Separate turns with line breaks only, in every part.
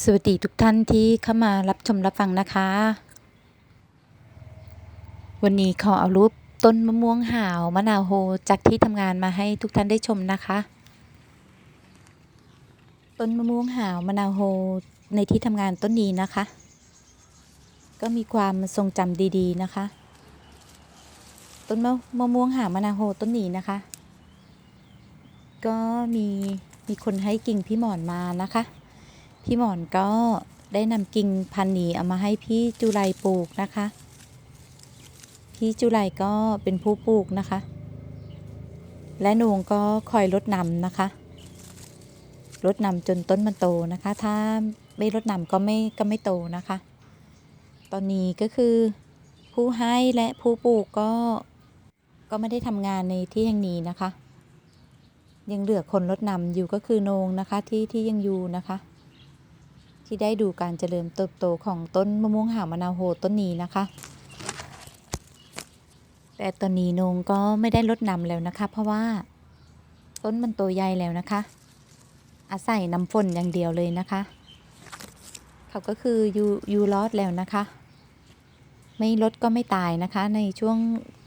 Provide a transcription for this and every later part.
สวัสดีทุกท่านที่เข้ามารับชมรับฟังนะคะ วันนี้ขอเอารูปต้นมะม่วงหาวมะนาวโฮจากที่ทำงานมาให้ทุกท่านได้ชมนะคะ ต้นมะม่วงหาวมะนาวโฮในที่ทำงานต้นนี้นะคะ ก็มีความทรงจำดีๆนะคะ ต้นมะมะม่วงหาวมะนาวโฮต้นนี้นะคะ ก็มีมีคนให้กิ่งพี่หมอนมานะคะ พี่หมอนก็ได้นำกิ่งพันธุ์นี้เอามาให้พี่จุไลปลูกนะคะ พี่จุไลก็เป็นผู้ปลูกนะคะ และหนูก็คอยรดน้ำนะคะรดน้ำจนต้นมันโตนะคะ ถ้าไม่รดน้ำก็ไม่ก็ไม่โตนะคะ ตอนนี้ก็คือผู้ให้และผู้ปลูกก็ก็ไม่ได้ทำงานในที่แห่งนี้นะคะ ยังเหลือคนรดน้ำอยู่ก็คือโนงนะคะที่ที่ยังอยู่นะคะ ที่ได้ดูการเจริญเติบโตของต้นมะม่วงหาวมะนาวโหต้นนี้นะคะ แต่ตอนนี้นงก็ไม่ได้ลดน้ำแล้วนะคะ เพราะว่าต้นมันโตใหญ่แล้วนะคะ อาศัยน้ำฝนอย่างเดียวเลยนะคะ เขาก็คือยูยูรอดแล้วนะคะ ไม่ลดก็ไม่ตายนะคะ ในช่วง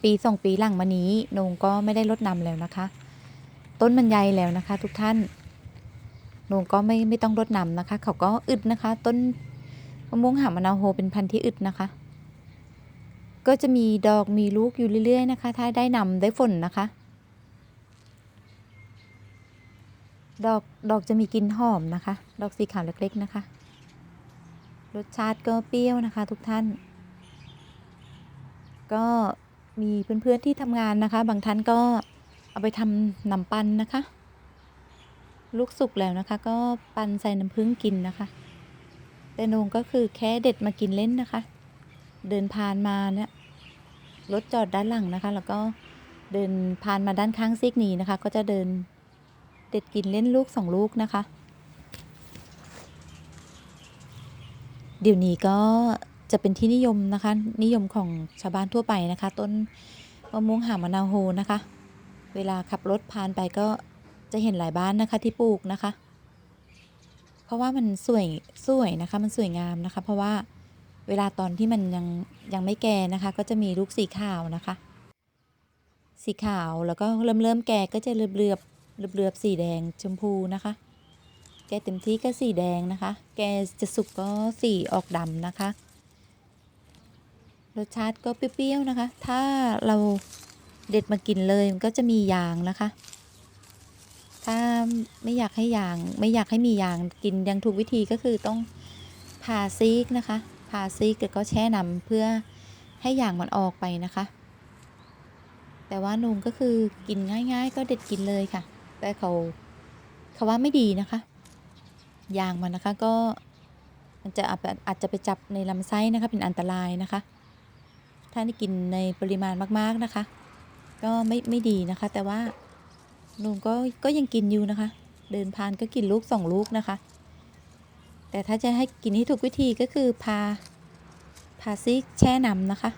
ปีสองปีหลังมานี้นงก็ไม่ได้ลดน้ำแล้วนะคะ ต้นมันใหญ่แล้วนะคะ ทุกท่าน หนูก็ไม่ไม่ต้องรดน้ำนะคะ เขาก็อึดนะคะ ต้นมะม่วงหามะนาวโฮเป็นพันธุ์ที่อึดนะคะ ก็จะมีดอกมีลูกอยู่เรื่อยๆนะคะ ถ้าได้นำได้ฝนนะคะ ดอกดอกจะมีกลิ่นหอมนะคะ ดอกสีขาวเล็กๆนะคะ รสชาติก็เปรี้ยวนะคะ ทุกท่าน ก็มีเพื่อนๆที่ทำงานนะคะ บางท่านก็เอาไปทำน้ำปั้นนะคะ ลูกสุกแล้วนะคะ ก็ปั่นใส่น้ำผึ้งกินนะคะ แต่นงก็คือแค่เด็ดมากินเล่นนะคะ เดินผ่านมาเนี่ยรถจอดด้านหลังนะคะ แล้วก็เดินผ่านมาด้านข้างซีกนีนะคะ ก็จะเดินเด็ดกินเล่นลูกสองลูกนะคะ เดี๋ยวนี้ก็จะเป็นที่นิยมนะคะ นิยมของชาวบ้านทั่วไปนะคะ ต้นมะม่วงหามะนาวโฮนะคะ เวลาขับรถผ่านไปก็ จะเห็นหลายบ้านนะคะที่ปลูกนะคะ เพราะว่ามันสวยสวยนะคะ มันสวยงามนะคะ เพราะว่าเวลาตอนที่มันยังยังไม่แก่นะคะ ก็จะมีลูกสีขาวนะคะ สีขาวแล้วก็เริ่มเริ่มแก่ก็จะเลือบเลือบเลือบเลือบสีแดงชมพูนะคะ แก่เต็มที่ก็สีแดงนะคะ แก่จะสุกก็สีออกดำนะคะ รสชาติก็เปรี้ยวๆนะคะ ถ้าเราเด็ดมากินเลยมันก็จะมียางนะคะ ถ้าไม่อยากให้ยาง ไม่อยากให้มียางกินย่างถูกวิธีก็คือต้องผ่าซีกนะคะผ่าซีกแล้วก็แช่น้ำเพื่อให้ยางมันออกไปนะคะ แต่ว่านุ่งก็คือกินง่าย ๆ ก็เด็ดกินเลยค่ะ แต่เขาเขาว่าไม่ดีนะคะ ยางมันนะคะก็มันจะอาจอาจจะไปจับในลำไส้นะคะเป็นอันตรายนะคะ ถ้าได้กินในปริมาณมากๆนะคะ ก็ไม่ไม่ดีนะคะ แต่ว่า ลุงก็ก็ยังกินอยู่นะคะ เดินผ่านก็กินลูกสองลูกนะคะ แต่ถ้าจะให้กินให้ถูกวิธีก็คือพาพาซิกแช่น้ำนะคะ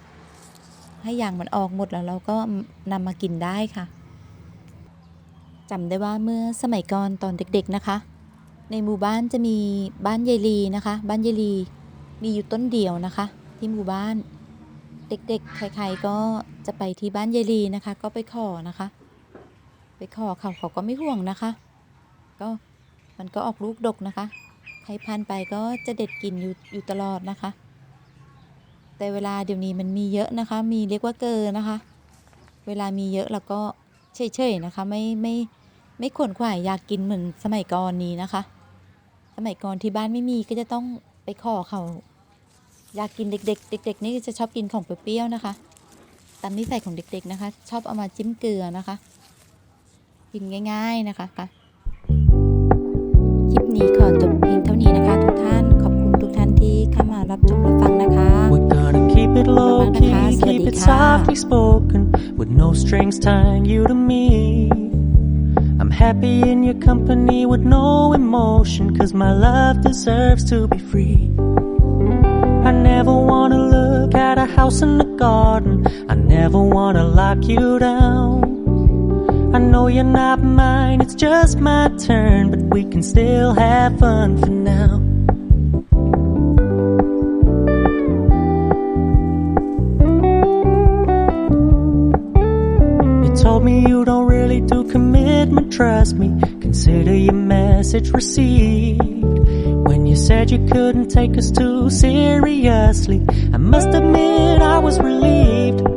ให้ยางมันออกหมดแล้วเราก็นำมากินได้ค่ะจำได้ว่าเมื่อสมัยก่อนตอนเด็กๆนะคะ ในหมู่บ้านจะมีบ้านยายลีนะคะ บ้านยายลีมีอยู่ต้นเดียวนะคะ ที่หมู่บ้านเด็กๆใครๆก็จะไปที่บ้านยายลีนะคะ ก็ไปขอนะคะ ไปขอเขาเขาก็ไม่ห่วงนะคะ ก็มันก็ออกลูกดกนะคะ ใครพันไปก็จะเด็ดกินอยู่อยู่ตลอดนะคะ แต่เวลาเดี๋ยวนี้มันมีเยอะนะคะ มีเรียกว่าเกินนะคะ เวลามีเยอะเราก็เฉยๆนะคะ ไม่ไม่ไม่ขวนขวายอยากกินเหมือนสมัยก่อนนี้นะคะ สมัยก่อนที่บ้านไม่มีก็จะต้องไปขอเขาอยากกินเด็ก ๆ เด็ก ๆ นี่จะชอบกินของเปรี้ยวๆนะคะ ตามนิสัยของเด็ก ๆ นะคะ ชอบเอามาจิ้มเกลือนะคะ กินง่าย ๆนะคะค่ะคลิปนี้ขอจบเพียงเท่านี้นะคะ ทุกท่านขอบคุณทุกท่านที่เข้ามารับชมรับฟังนะคะ
We're gonna keep it low
Bye-bye
key,
นะคะ
keep it
สวัสดีค่ะ
softly spoken, with no strings tying you to me. I'm happy in your company with no emotion, cause my love deserves to be free. I never wanna look at a house in the garden, I never wanna lock you down. I know you're not mine, it's just my turn, but we can still have fun for now. You told me you don't really do commitment, trust me. Consider your message received. When you said you couldn't take us too seriously, I must admit I was relieved.